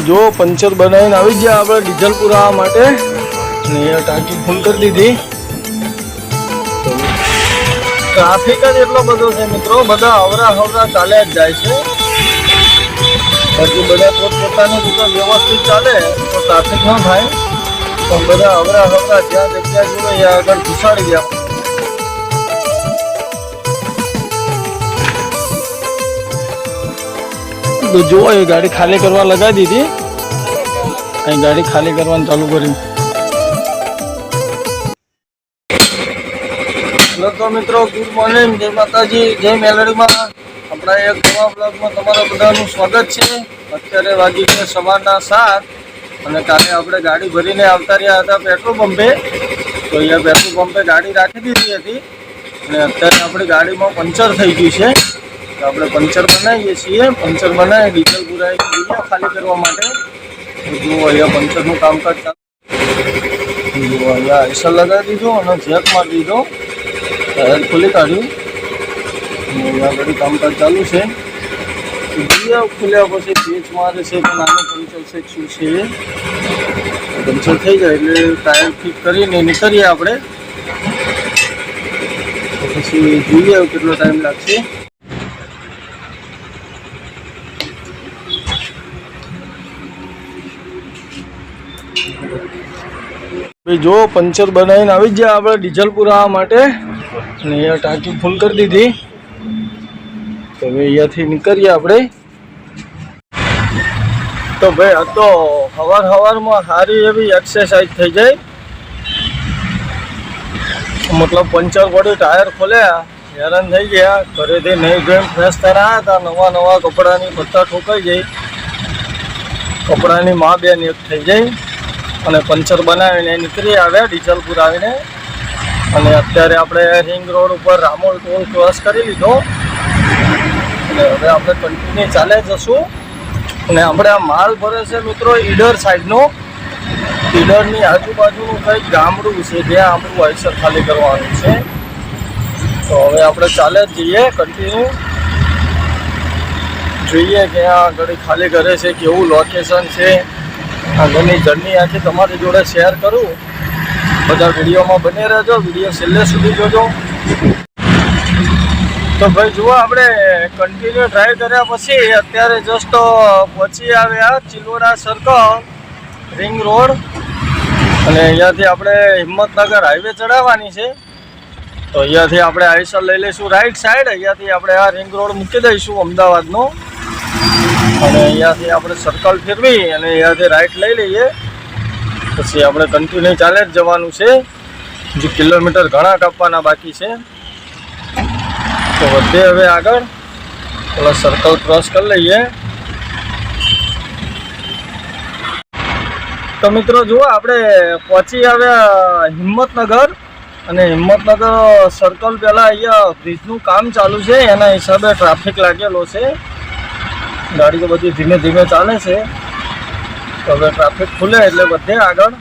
જો પંચર બનાવીને આવી ગયા આપણે ડીઝલ પુરાવા માટે અહીંયા ટાંકી ફૂલ કરી દીધી. ટ્રાફિક જ એટલો બધો છે મિત્રો. બધા અવરા હવરા ચાલ્યા જ જાય છે. બાકી બધા પોતપોતાની રીતે વ્યવસ્થિત ચાલે. તો ટ્રાફિક ન થાય. પણ બધા અવરા હવરા જ્યાં જગ્યા જોડે આગળ ઘુસાડી ગયા. તો જુઓ, એ ગાડી ખાલી કરવા લગાવી દીધી. અહીં ગાડી ખાલી કરવાનું ચાલુ કર્યું. તો મિત્રો, ગુડ મોર્નિંગ. જય માતાજી, જય મેલડીમાં. આપણા એક નવા બ્લોગમાં તમારા બધાનું સ્વાગત છે. અત્યારે વાગી છે સવારના સાત અને કાલે આપણે ગાડી ભરીને આવતા રહ્યા હતા પેટ્રોલ પંપે. તો અહીંયા પેટ્રોલ પંપે ગાડી રાખી દીધી હતી. અને અત્યારે આપણી ગાડીમાં પંચર થઈ ગયું છે. આપણે પંચર બનાવીએ છીએ, પંચર બનાવી ડીઝલ પુરાવી દઈએ ખાલી કરવા માટે. જુઓ અહીંયા પંચરનું કામકાજ ચાલુ. અહીંયા આઈસર લગાવી દીધો અને જેક મારી દીધો. ટાયર ખોલી કાઢ્યું. અહીંયા બધું કામકાજ ચાલુ છે. જોઈએ ખુલ્યા પછી પેચ મારે છે, પણ આનું પંચર છે, શું છે? પંચર થઈ જાય એટલે ટાયર ફિટ કરીને નીકળીએ આપણે. પછી જોઈએ કેટલો ટાઈમ લાગશે. જો પંચર બનાવીને આવી ગયા આપણે ડીઝલ પુરાવા માટે. અને અહીંયા ટાંકી ફૂલ કરી દીધી. તો હવે અહીંયાથી નીકળીએ આપણે. તો ભાઈ, આ તો સવાર સવારમાં સારી એવી એક્સરસાઇઝ થઈ જાય. મતલબ પંચર પડ્યું ટાયર ખોલ્યા હેરાન થઈ ગયા. ઘરેથી નહીં ધોઈને ફ્રેશ થયા હતા. નવા નવા કપડાની પત્તા ઠોકાઈ જાય કપડાની મા બેન એક થઈ જાય અને પંચર બનાવીને નીકળી આવ્યા ડીઝલ પુરાવીને અને અત્યારે આપણે રિંગ રોડ ઉપર રામોલ ટોલ ક્રોસ કરી લીધો. અને હવે આપણે કન્ટિન્યુ ચાલે જશું. અને આપણે આ માલ ભરે છે મિત્રો ઈડર સાઈડનો. ઈડરની આજુબાજુનું કંઈક ગામડું છે જ્યાં આપણું આઈસર ખાલી કરવાનું છે. તો હવે આપણે ચાલે જ જઈએ કન્ટિન્યુ જોઈએ કે આ ઘડી ખાલી કરે છે, કેવું લોકેશન છે. આગળની જર્ની આખી તમારી જોડે શેર કરું. બધા વિડીયોમાં બની રહેજો, વીડિયો છેલ્લે સુધી જોજો. તો ભાઈ જુઓ, આપણે કન્ટિન્યુ ડ્રાઈવ કર્યા પછી અત્યારે જસ્ટ પહોંચી આવ્યા ચિલોડા સર્કલ રિંગ રોડ અને અહીંયાથી આપણે હિંમતનગર હાઈવે ચડાવવાની છે. તો અહીંયાથી આપણે આઈસર લઈ લઈશું રાઈટ સાઈડ અહીંયાથી આપણે આ રિંગ રોડ મૂકી દઈશું અમદાવાદનો. અને અહીંયાથી આપણે સર્કલ ફેરવી અને અહીંયાથી રાઈટ લઈ લઈએ. પછી આપણે કન્ટિન્યુ ચાલે જ જવાનું છે. જે કિલોમીટર ઘણા કાપવાના બાકી છે. તો વધે હવે આગળ. પેલા સર્કલ ક્રોસ કરી લઈએ. તો મિત્રો જુઓ, આપણે પહોંચી આવ્યા હિંમતનગર. અને હિંમતનગર સર્કલ પહેલાં અહીંયા બ્રિજનું કામ ચાલુ છે. એના હિસાબે ટ્રાફિક લાગેલો છે. ગાડીઓ બધી ધીમે ધીમે ચાલે છે. તો હવે ટ્રાફિક ખુલે એટલે બધે આગળ.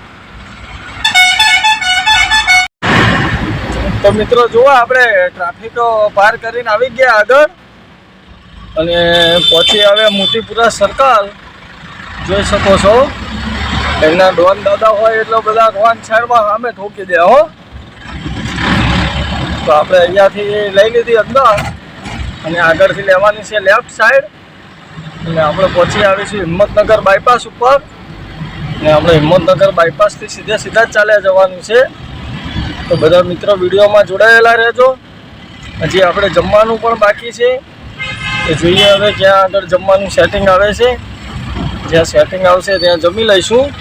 તો મિત્રો જુઓ આપણે ટ્રાફિક પાર કરીને આવી ગયા આગળ. અને પછી હવે મોતીપુરા સર્કલ જોઈ શકો છો. એમના ડોન દાદા હોય એટલે બધા ડોન સાઈડમાં સામે ઠોકી દે, હો. તો આપણે અહીંયાથી લઈ લીધી અંદર. અને આગળથી લેવાની છે લેફ્ટ સાઈડ અને આપણે પહોંચી આવીશું હિંમતનગર બાયપાસ ઉપર. ને આપણે હિંમતનગર બાયપાસથી સીધે સીધા ચાલ્યા જવાનું છે. તો બધા મિત્રો વિડીયોમાં જોડાયેલા રહેજો. હજી આપણે જમવાનું પણ બાકી છે. એ જોઈએ હવે ક્યાં આગળ જમવાનું સેટિંગ આવે છે. જ્યાં સેટિંગ આવશે ત્યાં જમી લઈશું.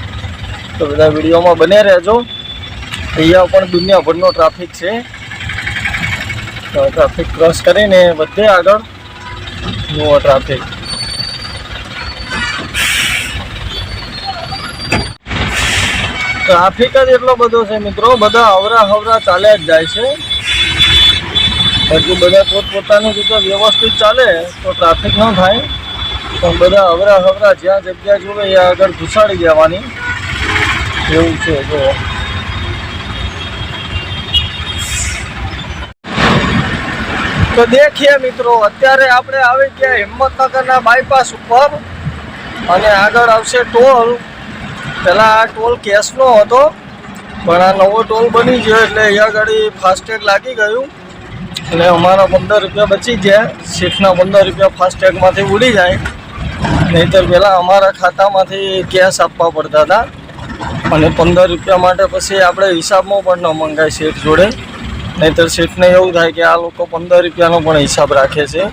તો બધા વિડીયોમાં બને રહેજો. અહીંયા પણ દુનિયાભરનો ટ્રાફિક છે. તો ટ્રાફિક ક્રોસ કરીને બધે આગળ જુઓ ટ્રાફિક ટ્રાફિક જ એટલો બધો છે મિત્રો, બધા અવરા હવરા ચાલ્યા જ જાય છે. બાકી બધા પોતપોતાની રીતે વ્યવસ્થિત ચાલે તો ટ્રાફિક ન થાય. પણ બધા અવરા હવરા જ્યાં જગ્યા જોવે ત્યાં આગળ ઘુસાડી જવાની એવું છે, જો. તો દેખીએ મિત્રો, અત્યારે આપણે આવી ગયા હિંમતનગરના બાયપાસ ઉપર. અને આગળ આવશે ટોલ. પહેલાં આ ટોલ કેશનો હતો, પણ આ નવો ટોલ બની ગયો એટલે અહીંયા ગાડી ફાસ્ટેગ લાગી ગયું. એટલે અમારા પંદર રૂપિયા બચી ગયા. સીટના પંદર રૂપિયા ફાસ્ટેગમાંથી ઉડી જાય. નહીંતર પહેલાં અમારા ખાતામાંથી કેશ આપવા પડતા હતા. અને પંદર રૂપિયા માટે પછી આપણે હિસાબમાં પણ ન મંગાય સીટ જોડે. નહીંતર સીટને એવું થાય કે આ લોકો પંદર રૂપિયાનો પણ હિસાબ રાખે છે.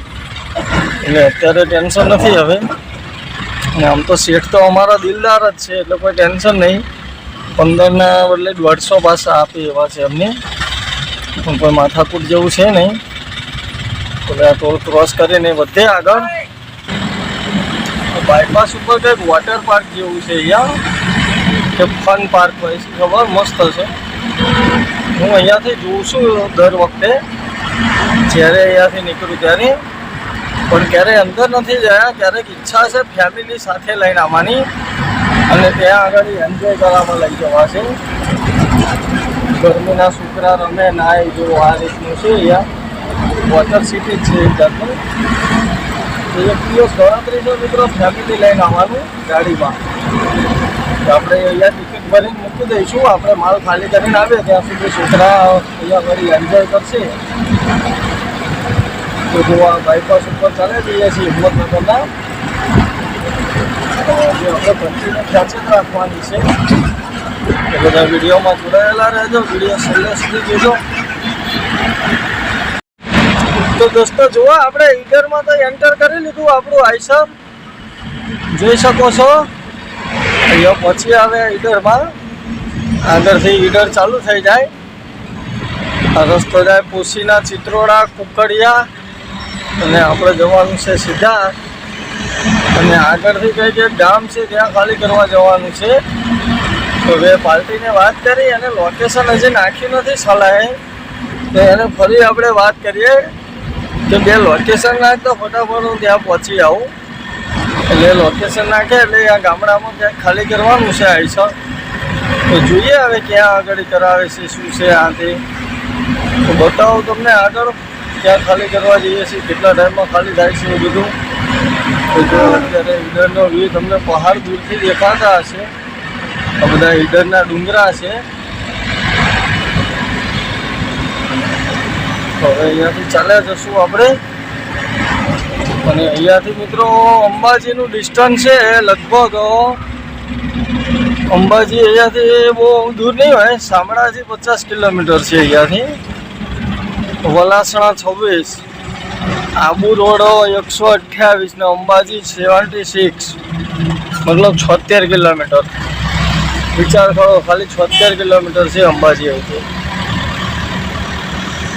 એટલે અત્યારે ટેન્શન નથી હવે. આમ તો શેઠ તો અમારા દિલદાર જ છે, એટલે કોઈ ટેન્શન નહીં. પંદરના બદલે દોઢસો પાસા આપે એવા છે અમને પણ કોઈ માથાકૂટ જેવું છે નહીં. એટલે આ ટોલ ક્રોસ કરીને વધે આગળ. બાયપાસ ઉપર કંઈક વોટર પાર્ક જેવું છે અહીંયા. કે ફન પાર્ક હોય છે, ખબર? મસ્ત છે. હું અહીંયાથી જોઉં છું દર વખતે. જ્યારે અહીંયાથી નીકળું ત્યારે. પણ ક્યારેય અંદર નથી ગયા ક્યારેક ઈચ્છા છે ફેમિલી સાથે લઈને આવવાની. અને ત્યાં આગળ એન્જોય કરવામાં લઈ જવા છે ગરમીના છોકરા રમે નાય જો આ રીતનું છે અહીંયા. વોટર સિટી છે એક જાતનું. એક દિવસ ગણતરી છે મિત્રો ફેમિલી લઈને આવવાનું ગાડીમાં. આપણે અહીંયા ટિકિટ ભરીને મૂકી દઈશું. આપણે માલ ખાલી કરીને આવીએ. ત્યાં સુધી છોકરા અહીંયા વળી એન્જોય કરશે. આ બાયપાસ ઉપર ચાલે જઈએ છીએ હિંમતનગરના. જે આપણે ખેંચી રાખવાની છે. એ બધા વિડીયોમાં જોડાયેલા રહેજો, વીડિયો છેલ્લે સુધી જોજો. તો દોસ્તો, જુઓ, આપણે ઈડરમાં તો એન્ટર કરી લીધું આપણું આઈસર જોઈ શકો છો. અહીંયા પછી આવે ઈડરમાં. આગળથી ઈડર ચાલુ થઈ જાય. રસ્તો જાય પોશીના ચિત્રોડા, કુકડિયા અને આપણે જવાનું છે સીધા. અને આગળથી કંઈક જે ગામ છે ત્યાં ખાલી કરવા જવાનું છે. તો બે પાર્ટીને વાત કરી અને લોકેશન હજી નાખ્યું નથી સલાહે તો એને ફરી આપણે વાત કરીએ કે બે લોકેશન નાખ તો ફટાફટ હું ત્યાં પહોંચી આવું. એટલે લોકેશન નાખે એટલે આ ગામડામાં ક્યાંક ખાલી કરવાનું છે આઈસર. તો જોઈએ હવે ક્યાં આગળ કરાવે છે, શું છે આથી. તો બતાવો તમને આગળ. ક્યાં ખાલી કરવા જઈએ છીએ. કેટલા ટાઈમમાં ખાલી થાય છે એ બધું? અત્યારે ઈડરનો વ્યૂ તમને પહાડ દૂરથી દેખાતા હશે. આ બધા ઈડરના ડુંગરા છે. હવે અહીંયાથી ચાલ્યા જશું આપણે. અને અહીંયાથી મિત્રો અંબાજીનું ડિસ્ટન્સ છે લગભગ અંબાજી અહીંયાથી બહુ દૂર નહીં હોય, શામળાજી પચાસ કિલોમીટર છે અહીંયાથી. વલાસણા છવ્વીસ, આબુ રોડ એકસો અઠ્યાવીસ ને અંબાજી સેવન્ટી સિક્સ, મતલબ છોતેર કિલોમીટર. વિચાર કરો, ખાલી છોતેર કિલોમીટર છે અંબાજી અહીંથી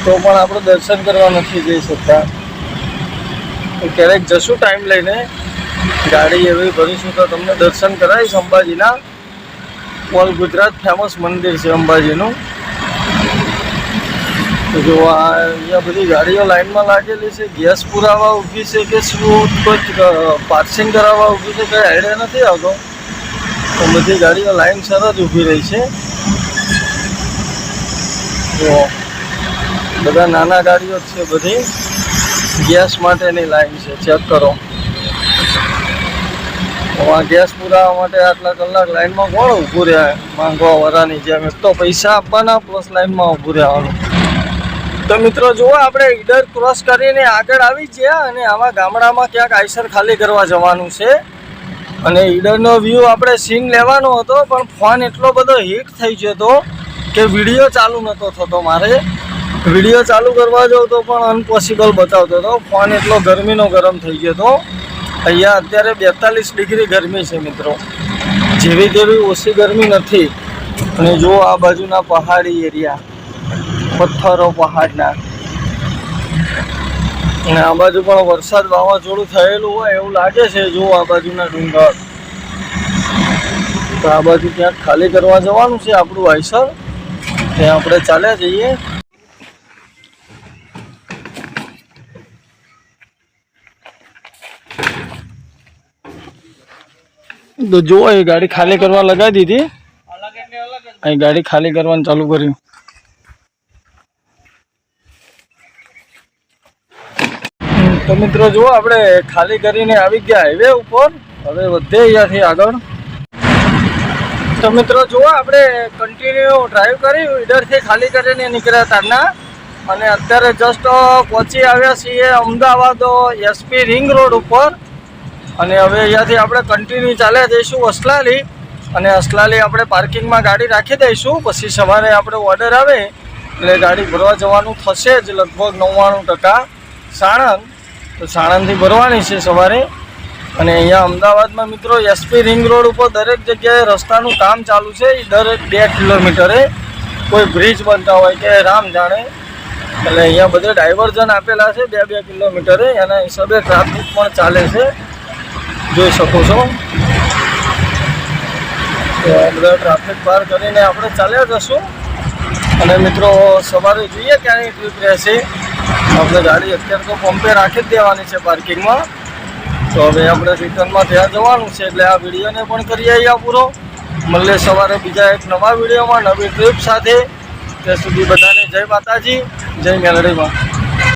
તો પણ આપણે દર્શન કરવા નથી જઈ શકતા. ક્યારેક જશું ટાઈમ લઈને, ગાડી એવી ભરીશું તો તમને દર્શન કરાવીશ અંબાજીના. ઓલ ગુજરાત ફેમસ મંદિર છે અંબાજીનું. જો આ અહીંયા બધી ગાડીઓ લાઈનમાં લાગેલી છે, ગેસ પુરાવા ઊભી છે કે શું? કોઈ પાર્સિંગ કરાવવા ઊભી છે, કંઈ આઈડિયા નથી આવતો. તો બધી ગાડીઓ લાઈન સર જ ઊભી રહી છે. તો બધા નાના ગાડીઓ છે બધી. ગેસ માટેની લાઈન છે, ચેક કરો. આ ગેસ પુરાવા માટે આટલા કલાક લાઈનમાં કોણ ઊભું રહ્યા માંગવા વાળાની જેમ. એક તો પૈસા આપવાના, પ્લસ લાઈનમાં ઊભું રહેવાનું. તો મિત્રો, જુઓ આપણે ઈડર ક્રોસ કરીને આગળ આવી ગયા અને આવા ગામડામાં ક્યાંક આઈસર ખાલી કરવા જવાનું છે. અને ઈડરનો વ્યૂ આપણે સીન લેવાનો હતો, પણ ફોન એટલો બધો હીટ થઈ ગયો હતો કે વીડિયો ચાલુ નહોતો થતો મારે. વીડિયો ચાલુ કરવા જાઉં તો પણ અનપોસિબલ બતાવતો હતો. ફોન એટલો ગરમીનો ગરમ થઈ ગયો હતો અહીંયા અત્યારે બેતાલીસ ડિગ્રી ગરમી છે મિત્રો. જેવી તેવી ઓછી ગરમી નથી. અને જો આ બાજુના પહાડી એરિયા. પથ્થરો પહાડના. અને આ બાજુ પણ વરસાદ વાવાઝોડું થયેલું હોય એવું લાગે છે જો આ બાજુના ડુંગર. તો આ બાજુ ક્યાંક ખાલી કરવા જવાનું છે આપણું આઈસર ત્યાં આપણે ચાલ્યા જઈએ. તો જુઓ એ ગાડી ખાલી કરવા લગાવી દીધી. અહીં ગાડી ખાલી કરવાનું ચાલુ કર્યું. તો મિત્રો જુઓ, આપણે ખાલી કરીને આવી ગયા હાઈવે ઉપર. હવે વધે અહીંયાથી આગળ. તો મિત્રો જુઓ, આપણે કન્ટિન્યુ ડ્રાઈવ કર્યું ઈડરથી ખાલી કરીને નીકળ્યા તારના અને અત્યારે જસ્ટ પહોંચી આવ્યા છીએ અમદાવાદ એસપી રિંગ રોડ ઉપર. અને હવે અહીંયાથી આપણે કન્ટિન્યુ ચાલ્યા જઈશું અસલાલી. અને અસલાલી આપણે પાર્કિંગમાં ગાડી રાખી દઈશું. પછી સવારે આપણે ઓર્ડર આવે, એટલે ગાડી ભરવા જવાનું થશે જ લગભગ નવ્વાણું ટકા. સાણંદ તો સાણંદથી ભરવાની છે સવારે. અને અહીંયા અમદાવાદમાં મિત્રો એસપી રિંગ રોડ ઉપર દરેક જગ્યાએ રસ્તાનું કામ ચાલુ છે. એ દરેક બે કિલોમીટરે કોઈ બ્રિજ બનતા હોય કે રામ જાણે. એટલે અહીંયા બધે ડાયવર્ઝન આપેલા છે બે બે કિલોમીટરે. એના હિસાબે ટ્રાફિક પણ ચાલે છે. જોઈ શકો છો. બધા ટ્રાફિક પાર કરીને આપણે ચાલ્યા જશું. અને મિત્રો સવારે જોઈએ ક્યાંની ટ્રીપ રહેશે. આપણે ગાડી અત્યારે તો પંપે રાખી જ દેવાની છે પાર્કિંગમાં. તો હવે આપણે રિટર્નમાં ત્યાં જવાનું છે એટલે આ વિડીયોને પણ કરી આવ્યા પૂરો. મળે સવારે બીજા એક નવા વિડીયોમાં. નવી ટ્રીપ સાથે. ત્યાં સુધી બધાને જય માતાજી, જય મેલડીમાં